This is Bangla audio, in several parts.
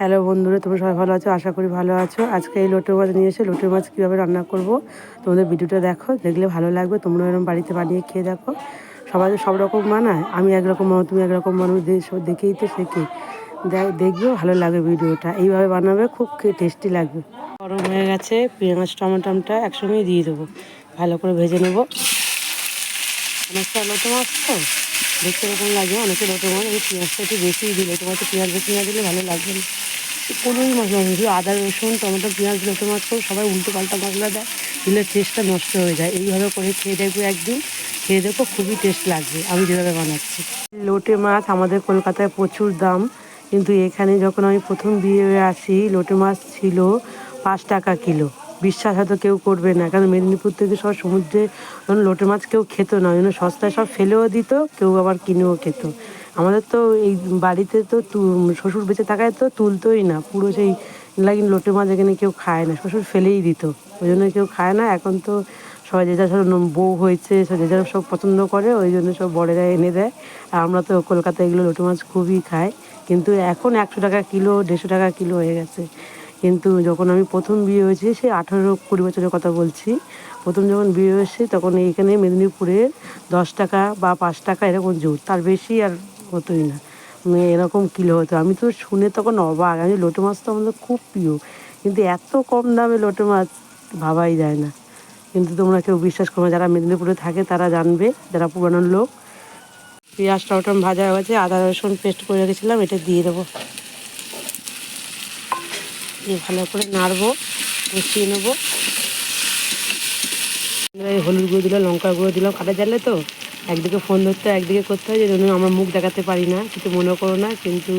হ্যালো বন্ধুরা, তোমরা সবাই ভালো আছো? আশা করি ভালো আছো। আজকে এই লোটে মাছ নিয়ে এসে লোটে মাছ কীভাবে রান্না করব তোমাদের ভিডিওটা দেখো, দেখলে ভালো লাগবে। তোমরা এরকম বাড়িতে বানিয়ে খেয়ে দেখো। সবাই সব রকম বানায়, আমি একরকম বানাবো, তুমি একরকম সব দেখেই তো শেখে দেখ- দেখবে, ভালো লাগবে ভিডিওটা। এইভাবে বানাবে, খুব টেস্টি লাগবে। গরম হয়ে গেছে, পেঁয়াজ টমেটোমটা একসঙ্গেই দিয়ে দেবো। ভালো করে ভেজে নেব। লোটে মাছ তো? দেখতে এরকম লাগে অনেকে মাছ আমি পেঁয়াজটা একটু বেশি দিই লোটে মাছে পেঁয়াজ বেশি না দিলে ভালো লাগবে না। কোনোই মশলা নেই, শুধু আদা, রসুন, টমেটো, পেঁয়াজ লোটে মাছ করে সবাই উল্টো পাল্টা মশলা দেয়, দিলে টেস্টটা নষ্ট হয়ে যায়। এইভাবে করে খেয়ে দেখব একদিন, খেয়ে দেখো খুবই টেস্ট লাগবে, আমি যেভাবে বানাচ্ছি। লোটে মাছ আমাদের কলকাতায় প্রচুর দাম, কিন্তু এখানে যখন আমি প্রথম বিয়ে আসি, লোটে মাছ ছিল পাঁচ টাকা কিলো। বিশ্বাস হয়তো কেউ করবে না। কারণ মেদিনীপুর থেকে সব সমুদ্রে লোটে মাছ কেউ খেত না, ওই জন্য সস্তায় সব ফেলেও দিত, কেউ আবার কিনেও খেত। আমাদের তো এই বাড়িতে তো শ্বশুর বেঁচে থাকায় তো তুলতোই না, পুরো সেই লাগিন লোটে মাছ এখানে কেউ খায় না, শ্বশুর ফেলেই দিত। ওই জন্য কেউ খায় না, এখন তো সবাই যে যার সব বউ হয়েছে যে যার সব পছন্দ করে, ওই জন্য সব বড়েরা এনে দেয়। আর আমরা তো কলকাতায় এগুলো লোটে মাছ খুবই খাই, কিন্তু এখন একশো টাকা কিলো, দেড়শো টাকা কিলো হয়ে গেছে। কিন্তু যখন আমি প্রথম বিয়ে হয়েছি সে আঠারো কুড়ি বছরের কথা বলছি। প্রথম যখন বিয়ে হয়েছে তখন এইখানে মেদিনীপুরে দশ টাকা বা পাঁচ টাকা এরকম জোর। তার বেশি আর হতোই না। এরকম কিলো হতো। আমি তো শুনে তখন অবাক। আমি লোটে মাছ তো আমাদের খুব প্রিয়। কিন্তু এত কম দামে লোটে মাছ ভাবাই যায় না। কিন্তু তোমরা কেউ বিশ্বাস করো না, যারা মেদিনীপুরে থাকে তারা জানবে যারা পুরানোর লোক। পেঁয়াজ টমেটো ভাজা হয়ে গেছে আদা রসুন পেস্ট করে রেখেছিলাম এটা দিয়ে দেবো। দিয়ে ভালো করে নাড়বো, মিশিয়ে নেব। হলুদ গুঁড়ো দিলাম লঙ্কা গুঁড়ো দিলাম, কাটা জানলে তো? একদিকে ফোন ধরতে একদিকে করতে হয় যে জন্য আমার মুখ দেখাতে পারি না, কিছু মনে করো না। কিন্তু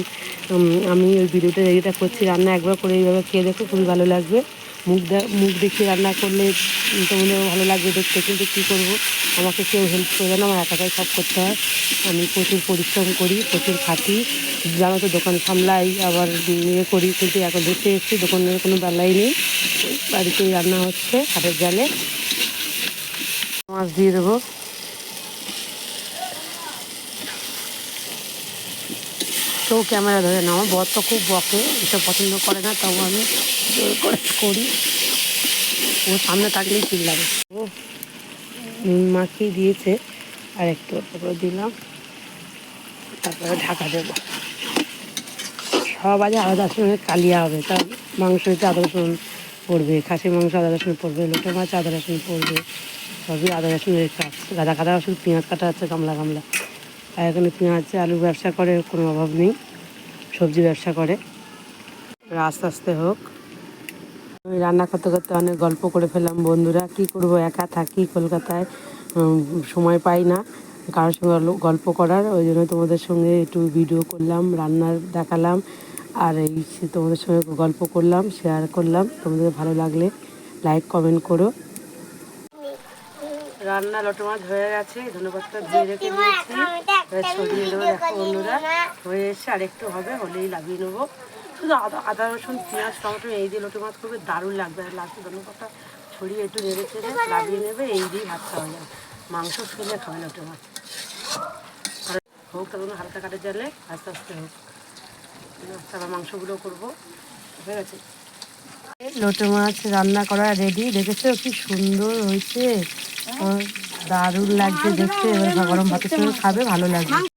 আমি ওই ভিডিওটা যেটা করছি, রান্না একবার করে এইভাবে খেয়ে দেখো, খুবই ভালো লাগবে। মুখ মুখ দেখিয়ে রান্না করলে উম, তোমাদের ভালো লাগবে দেখতে কিন্তু কী করব? আমাকে কেউ হেল্প করবে না আমার একাটাই সব করতে হয়। আমি প্রচুর পরিশ্রম করি প্রচুর খাটি। জানো তো দোকান সামলাই আবার ইয়ে করি কিন্তু এখন দেখতে এসেছি দোকানের কোনো বেলাই নেই। বাড়িতেই রান্না হচ্ছে হাটের জালে। মাছ দিয়ে দেবো। তো ক্যামেরা ধরে না আমার বর তো খুব বকে, এসব পছন্দ করে না, তাও আমি করে ও সামনে থাকলেই লাগে। ও নুন মাখিয়ে দিয়েছে, আর একটু করে দিলাম। তারপরে ঢাকা দেবো। সব আজ আলাদা রসুনের কালিয়া হবে তার মাংস হচ্ছে আদা রসুন পড়বে, খাসির মাংস আদা রসুন পড়বে, লোটে মাছ আদা রসুন পড়বে, সবই আদা রসুনের কাজ। গাদা গাদা রসুন, পেঁয়াজ কাটা আছে, গামলা গামলা। আর এখানে পেঁয়াজ, আলু ব্যবসা করে, কোনো অভাব নেই। সবজি ব্যবসা করে। আস্তে আস্তে হোক। আমি রান্না করতে করতে অনেক গল্প করে ফেললাম বন্ধুরা, কি করব একা থাকি কলকাতায় সময় পাই না। কারোর সঙ্গে গল্প- করার, ওই জন্য তোমাদের সঙ্গে একটু ভিডিও করলাম, রান্নার দেখালাম। আর এই তোমাদের সঙ্গে গল্প করলাম শেয়ার করলাম। তোমাদের ভালো লাগলে লাইক কমেন্ট করো। রান্না লটো মাছ হয়ে গেছে এবার ছড়িয়ে দেবো দেখো বন্ধুরা হয়ে এসছে আর একটু হবে হলেই লাগিয়ে নেব। শুধু আদা আদা রসুন পেঁয়াজ টমেটো এই দিয়ে লোটে মাছ করবে দারুণ লাগবে। আর লাস্টে ধন্যবাদটা ছড়িয়ে একটু নেড়ে চেড়ে লাগিয়ে নেবে এই দিয়ে ভাত খাওয়া যাবে মাংস ফেলে খাবে লোটে মাছ আর হোক তখন হালকা কাটে জালে আস্তে আস্তে হোক। তারপর মাংসগুলো করব। হয়ে গেছে। লোটে মাছ রান্না করা রেডি দেখেছ কি সুন্দর হয়েছে? ও, দারুণ লাগছে দেখতে। এবার গরম ভাতের সঙ্গে খাবে ভালো লাগবে।